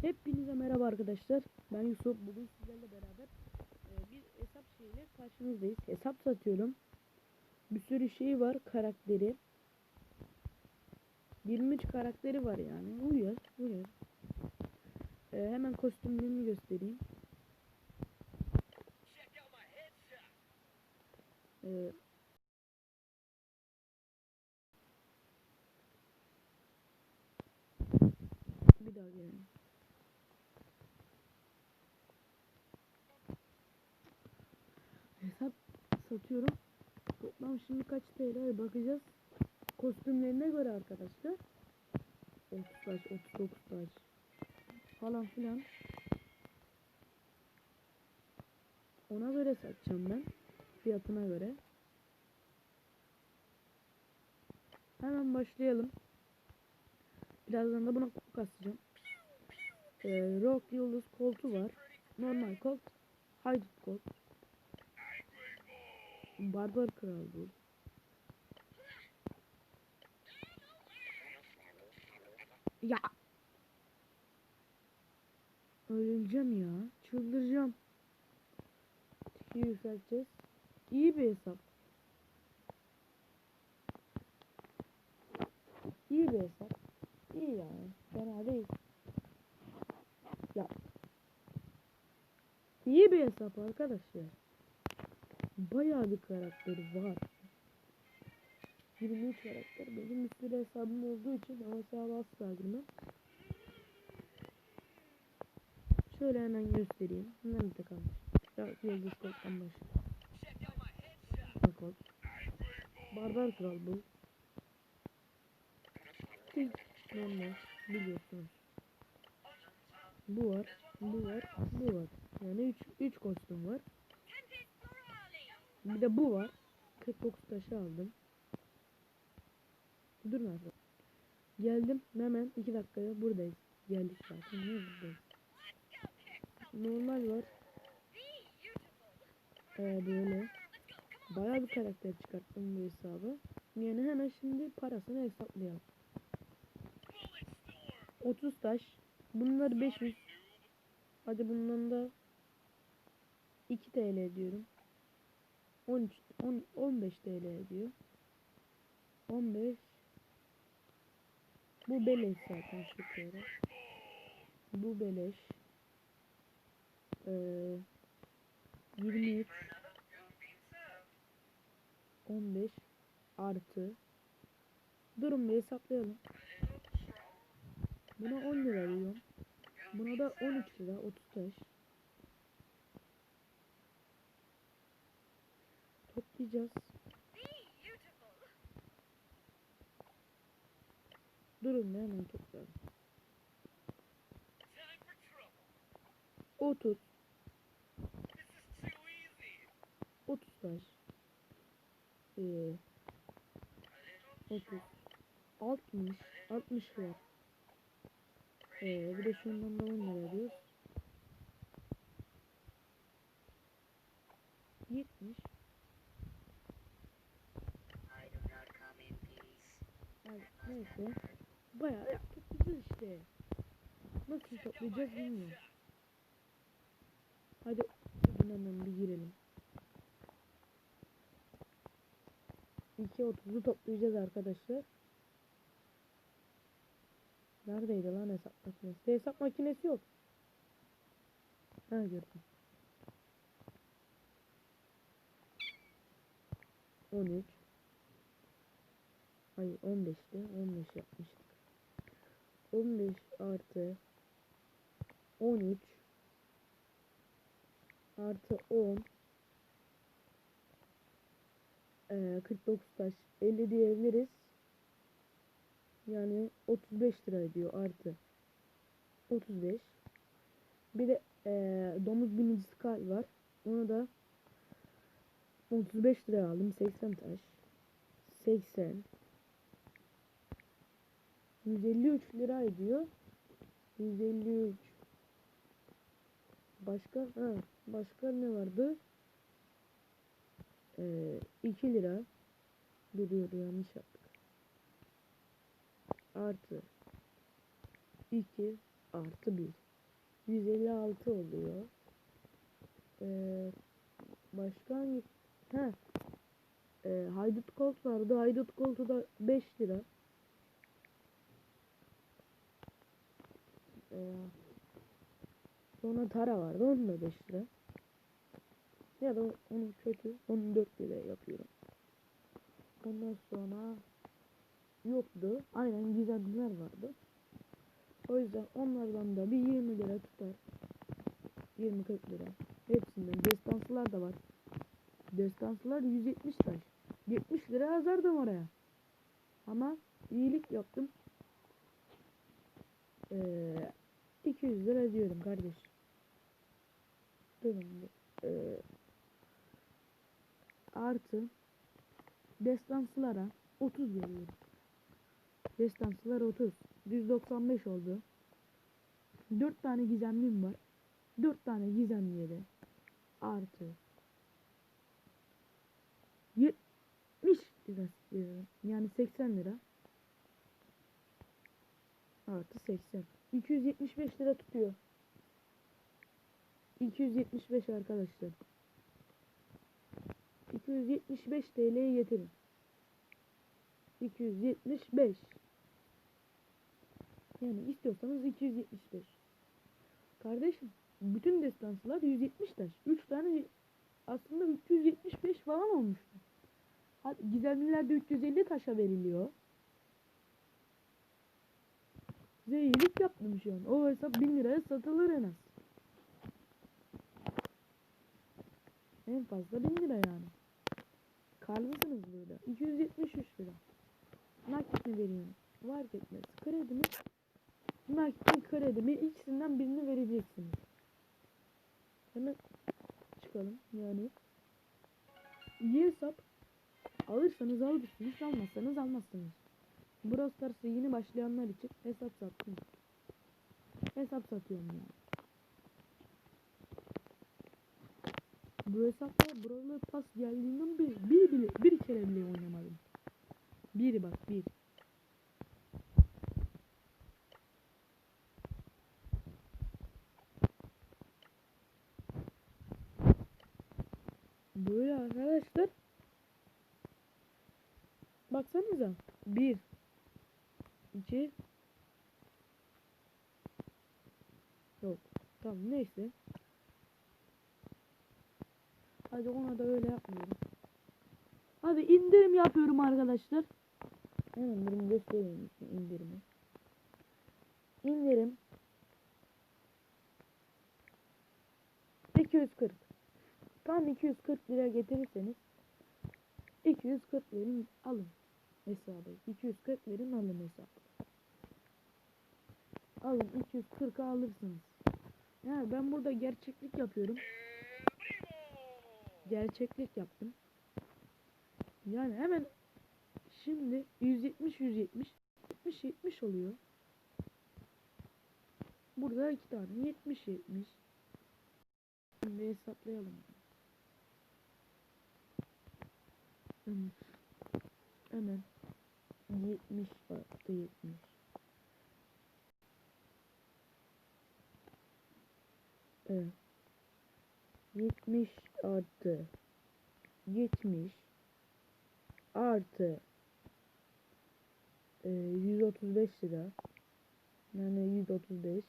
Hepinize merhaba arkadaşlar. Ben Yusuf. Bugün sizlerle beraber e, bir hesap şeyiyle karşınızdayız. Hesap satıyorum. Bir sürü şey var karakteri. 23 karakteri var yani. Uyuyor, uyuyor. E, hemen kostümlerimi göstereyim. E, bir daha gelelim. Hesap satıyorum. Toplam şimdi kaç TL bakacağız. Kostümlerine göre arkadaşlar. 30 taş, 39 taş falan filan. Ona göre satacağım ben. Fiyatına göre. Hemen başlayalım. Birazdan da buna kutu kasacağım. Ee, rock yıldız koltu var. Normal kolt. Haydut kolt. Barbar kral bu. Ya. Öleceğim ya. Çıldıracağım. Tiki yükselteceğiz. İyi bir hesap. İyi bir hesap. İyi yani. Fena değil. Ya. İyi bir hesap arkadaşlar. Bayağı bir karakteri var. 23 karakter. Benim bir sürü hesabım olduğu için o hesaba asla girmem. Şöyle hemen göstereyim. Nerede kalmış? Ya yıldız koltan başı. Kol. Barbar kral bu. Normal biliyorsunuz. Bu var, bu var, bu var. Yani 3 3 kostüm var. Bir de bu var. 49 taşı aldım. Dur nerede? Geldim hemen 2 dakikaya buradayız. Geldik zaten. Ne buradayız? Normal var. Ee, böyle. Bayağı bir karakter çıkarttım bu hesabı. Yani hemen şimdi parasını hesaplayalım. 30 taş. Bunlar 500. Hadi bundan da 2 TL diyorum. 13 10 15 TL ediyor. 15 Bu beleş zaten şu kere. Bu beleş. Ee, 23 15 artı Durun bir hesaplayalım. Buna 10 lira diyorum. Buna da 13 lira 30 taş. Toplayacağız. Durun bir hemen toplayalım. 30 30 taş. Ee, 30 60 60 lira. Ee, bir de şundan da 10 lira diyoruz. 70 Ay, neyse. Bayağı ya, toplayacağız işte. Nasıl toplayacağız bilmiyorum. Hadi hemen bir girelim. 2.30'u toplayacağız arkadaşlar. Neredeydi lan hesap makinesi? Hesap makinesi yok. Ha gördüm. 13 Hayır 15'ti. 15 yapmıştık. 15 artı 13 artı 10 ee, 49 taş 50 diyebiliriz. Yani 35 lira ediyor artı 35. Bir de ee, domuz binicisi kal var. Onu da 35 lira aldım. 80 taş. 80 153 lira ediyor. 153 Başka ha başka ne vardı? Ee, 2 lira duruyor yanlış yaptık. Artı 2 artı 1 156 oluyor. Ee, başka hangi? Ha. Ee, Haydut Colt vardı. Haydut Colt'u da 5 lira. Ee, sonra Tara vardı. Onun da 5 lira. Ya da onun kötü. Onu 4 liraya yapıyorum. Ondan sonra yoktu. Aynen gizemliler vardı. O yüzden onlardan da bir 20 lira tutar. 20-40 lira. Hepsinden. Destansılar da var. Destansılar 170 taş. 70 lira yazardım oraya. Ama iyilik yaptım. Ee, 200 lira diyorum kardeş. Durun. Ee, artı destansılara 30 veriyorum. Destansılar 30. 195 oldu. 4 tane gizemlim var. 4 tane gizemleri artı 70 lira veriyorum. Yani 80 lira. Artı 80. 275 lira tutuyor. 275 arkadaşlar. 275 TL'ye getirin. 275. Yani istiyorsanız 275. Kardeşim bütün destansılar 170 taş. 3 tane aslında 375 falan olmuştu. Hadi gizemlilerde 350 taşa veriliyor. Size iyilik yaptım şu an. O hesap 1000 liraya satılır en az. En fazla 1000 lira yani. Karlısınız burada. 273 lira. Nakit mi veriyorum? Fark etmez. Kredi mi? Nakit mi kredi mi? İkisinden birini vereceksiniz. Hemen çıkalım yani. İyi hesap. Alırsanız alırsınız, almazsanız almazsınız. Brawl Stars'a yeni başlayanlar için hesap sattım. Hesap satıyorum yani. Bu hesapta Brawl Pass geldiğinden bir, bir bile bir kere bile oynamadım. Bir bak bir. Böyle arkadaşlar. Baksanıza. Bir. İki. Yok. Tamam neyse. Hadi ona da öyle yapmıyorum. Hadi indirim yapıyorum arkadaşlar. Hemen durum göstereyim indirimi. İndirim 240. Tam 240 lira getirirseniz 240 verin alın hesabı. 240 verin alın hesabı. Alın 240'a alırsınız. Yani ben burada gerçeklik yapıyorum. Gerçeklik yaptım. Yani hemen şimdi 170 170 70 70 oluyor. Burada iki tane 70 70. Şimdi hesaplayalım. Hemen. Hemen. 70 artı 70. Evet. 70 artı 70 artı e, 135 lira yani 135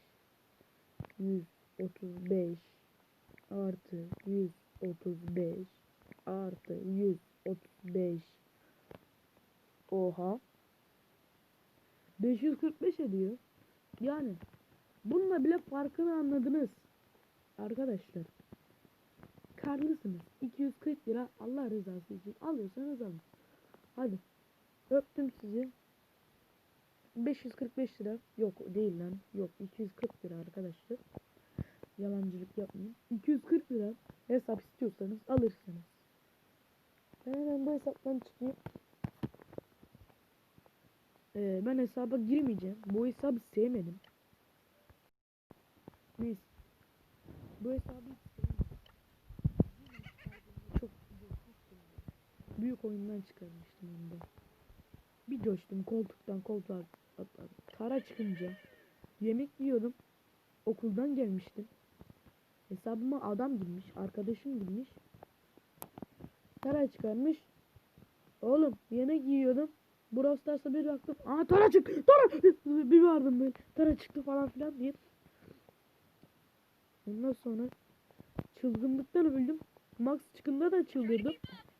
135 artı 135 artı 135 oha 545 ediyor. Yani bununla bile farkını anladınız. Arkadaşlar karlısınız. 240 lira Allah rızası için alıyorsanız alın. Hadi öptüm sizi. 545 lira. Yok değil lan. Yok 240 lira arkadaşlar. Yalancılık yapmayın. 240 lira hesap istiyorsanız alırsınız. Ben hemen bu hesaptan çıkayım ee, ben hesaba girmeyeceğim bu hesabı sevmedim neyse bu hesabı çok büyük oyundan çıkarmıştım onu da bir coştum koltuktan koltuğa atladım. Tara çıkınca yemek yiyordum. okuldan gelmiştim. Hesabıma adam girmiş, arkadaşım girmiş. Tara çıkarmış. Oğlum yemek yiyordum. Brawl Stars'a bir baktım. Aa Tara çık! Tara! bir vardım böyle. Tara çıktı falan filan diye. Ondan sonra çılgınlıktan öldüm. Max çıkında da çıldırdım.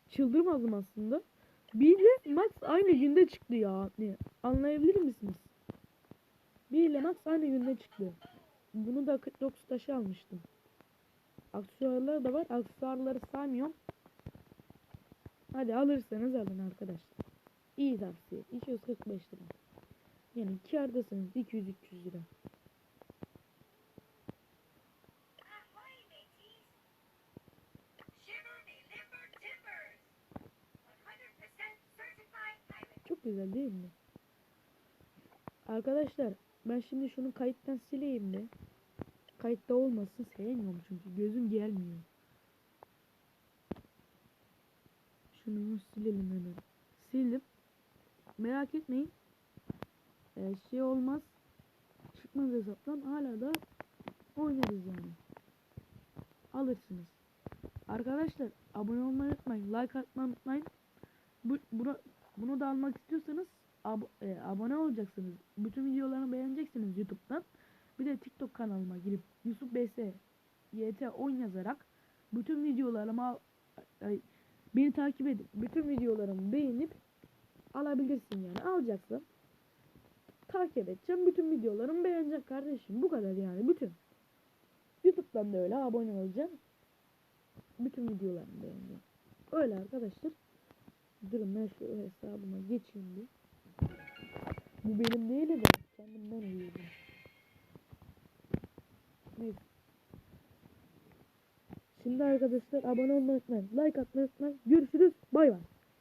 Çıldırmadım aslında. Bir ile Max aynı günde çıktı ya. Ne? Anlayabilir misiniz? Bir ile Max aynı günde çıktı. Bunu da 49 taşı almıştım. Aksesuarlar da var. Aksesuarları saymıyorum. Hadi alırsanız alın arkadaşlar. İyi tavsiye. 245 lira. Yani kârdasınız 200-300 lira. Ahoy, mateys! Shiver me limber timbers! 100% certified pilot. Çok güzel değil mi? Arkadaşlar ben şimdi şunu kayıttan sileyim de. Kayıtta olmasın sevmiyorum çünkü gözüm gelmiyor. Şunu silelim hemen. Sildim. Merak etmeyin. Ee, şey olmaz. Çıkmaz hesaptan hala da oynarız yani. Alırsınız. Arkadaşlar abone olmayı unutmayın. Like atmayı unutmayın. Bu, buna, bunu da almak istiyorsanız ab- e, abone olacaksınız. Bütün videolarımı beğeneceksiniz YouTube'dan. Bir de TikTok kanalıma girip Yusuf BS YT 10 yazarak bütün videolarıma ay, beni takip edip bütün videolarımı beğenip alabilirsin yani. Alacaksın. Takip edeceğim. Bütün videolarımı beğenecek kardeşim. Bu kadar yani. Bütün. YouTube'dan da öyle abone olacağım. Bütün videolarımı beğeneceğim. Öyle arkadaşlar. Durun ben şu hesabıma geçeyim bir. Bu benim değil de kendimden uyuyorum. Neyse. Şimdi arkadaşlar abone olmayı unutmayın. Like atmayı unutmayın. Görüşürüz. Bay bay.